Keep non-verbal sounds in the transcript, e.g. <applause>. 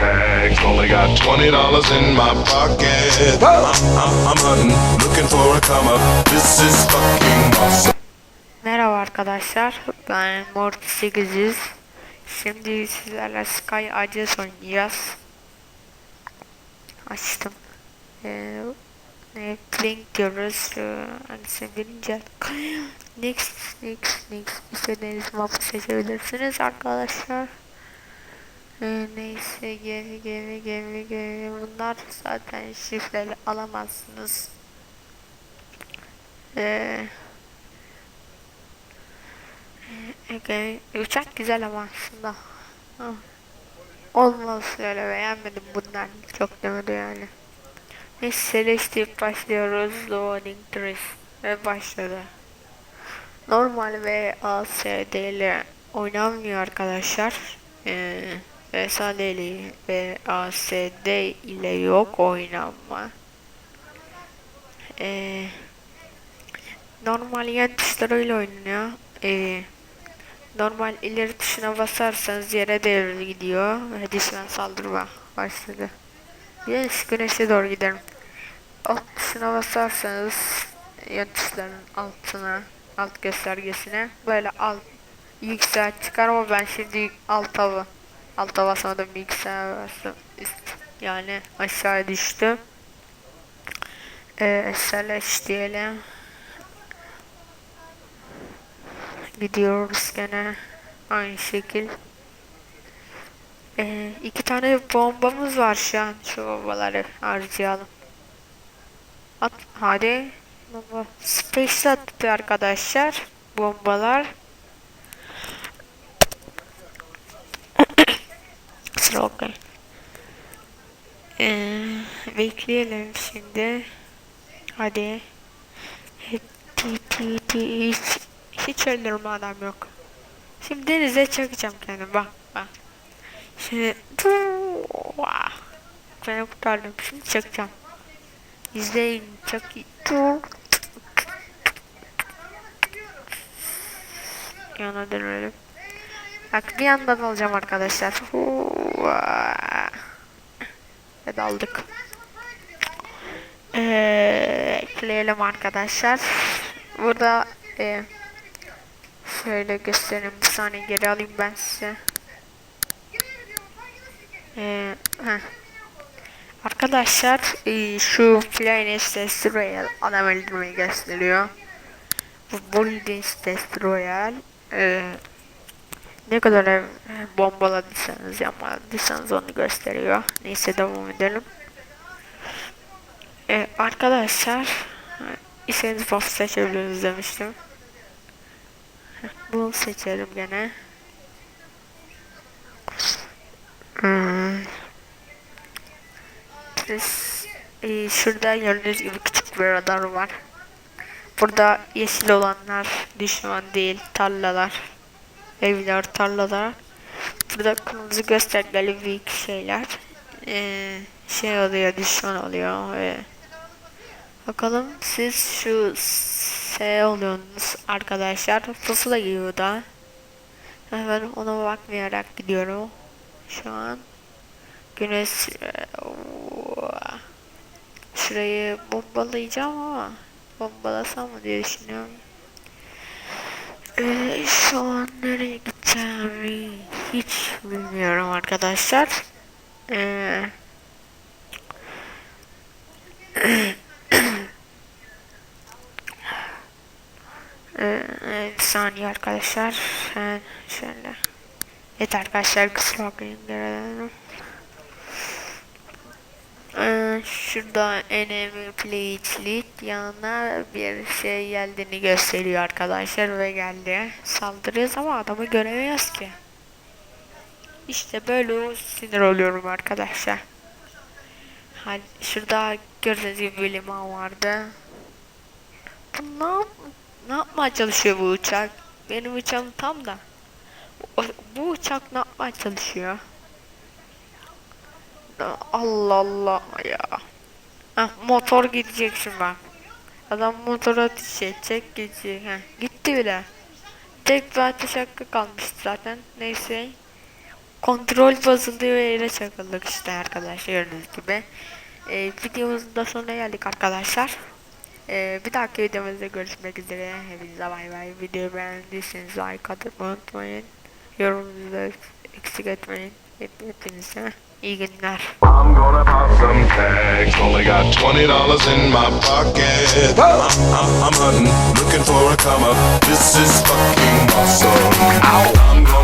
bags. Only got twenty dollars in my pocket. I'm, I'm, I'm hunting, looking for a come up. This is fucking awesome. Merhaba arkadaşlar, ben Morty 800. Şimdi sizlerle Sky Aces oynayacağız. Açtım. Ee, ne Blink diyoruz. Ee, hangisini bilince. <gasps> Next, next, next. İstediğiniz mapı seçebilirsiniz arkadaşlar. Ee, neyse gemi gemi gemi gemi bunlar zaten şifreli alamazsınız. Eee Okay. Uçak güzel ama aslında. Ha. Olmaz öyle beğenmedim bundan çok demedi yani. Neyse Celeste başlıyoruz. Loading Trees ve başladı. Normal ve ASD ile oynanmıyor arkadaşlar. Ee, VSAD ve ASD ile yok oynanma. Ee, normal yan tuşlarıyla oynanıyor. Ee, normal ileri tuşuna basarsanız yere devre gidiyor. Ve düşman saldırma başladı. Yes, güneşe doğru gidelim. Alt tuşuna basarsanız yan tuşların altına, alt göstergesine böyle alt yüksel çıkar ama ben şimdi alta alta basmadım yüksel bastım üst yani aşağı düştü. Ee, select diyelim. Gidiyoruz gene aynı şekil. Ee, iki tane bombamız var şu an. Şu bombaları harcayalım. At hadi. Bomba. Space attı arkadaşlar. Bombalar. Okey. Ee, bekleyelim şimdi. Hadi. Hiç, hiç öldürme adam yok. Şimdi denize çakacağım kendim bak bak. Şimdi Vah. ben kurtardım şimdi çakacağım. İzleyin çok. Yana dönelim. Bak bir yandan alacağım arkadaşlar. Vah. Ve daldık. Ee, ekleyelim arkadaşlar. Burada e, şöyle göstereyim. Bir saniye geri alayım ben size. Ee. Arkadaşlar e, şu Planes Test Royal adam öldürmeyi gösteriyor. Bu Buildings Test Royal e, ne kadar ev bombaladıysanız yapmadıysanız onu gösteriyor. Neyse devam edelim. Ee, arkadaşlar istediğiniz buff seçebilirsiniz demiştim. Bunu seçelim gene. Hmm. Biz, e, şurada gördüğünüz gibi küçük bir radar var. Burada yeşil olanlar düşman değil tarlalar. Evler tarlalar. Burada kırmızı göstergeli büyük şeyler. Ee, şey oluyor düşman oluyor ve bakalım siz şu S oluyorsunuz arkadaşlar pusula geliyor da hemen ona bakmayarak gidiyorum şu an güneş şurayı bombalayacağım ama bombalasam mı diye düşünüyorum ee, şu an nereye gideceğimi hiç bilmiyorum arkadaşlar ee, <clears throat> Ee, bir saniye arkadaşlar. Ee, şöyle. Evet arkadaşlar kusura bakmayın. Şurada enemy plate lead yanına bir şey geldiğini gösteriyor arkadaşlar ve geldi. Saldırıyoruz ama adamı göremiyoruz ki. İşte böyle sinir oluyorum arkadaşlar. Hadi şurada gördüğünüz gibi bir liman vardı. Bu ne, ne yapmaya çalışıyor bu uçak? Benim uçağım tam da. Bu uçak ne yapmaya çalışıyor? Allah Allah ya. Heh, motor gidecek şimdi bak. Adam motora ateş edecek gidecek. Heh, gitti bile. Tek bir ateş hakkı kalmıştı zaten. Neyse. Kontrol bozuldu ve yere çakıldık işte arkadaşlar gördüğünüz gibi. Ee, videomuzun da sonuna geldik arkadaşlar. Ee, bir dahaki videomuzda görüşmek üzere. Hepinize bay bay. Videoyu beğendiyseniz like atmayı unutmayın. Yorumunuzu eksik etmeyin. Hep, hepinize iyi günler. I'm gonna pop some tags. Only got twenty dollars in my pocket. I'm, I'm, I'm hunting, looking for a come up. This is fucking awesome. I'm gonna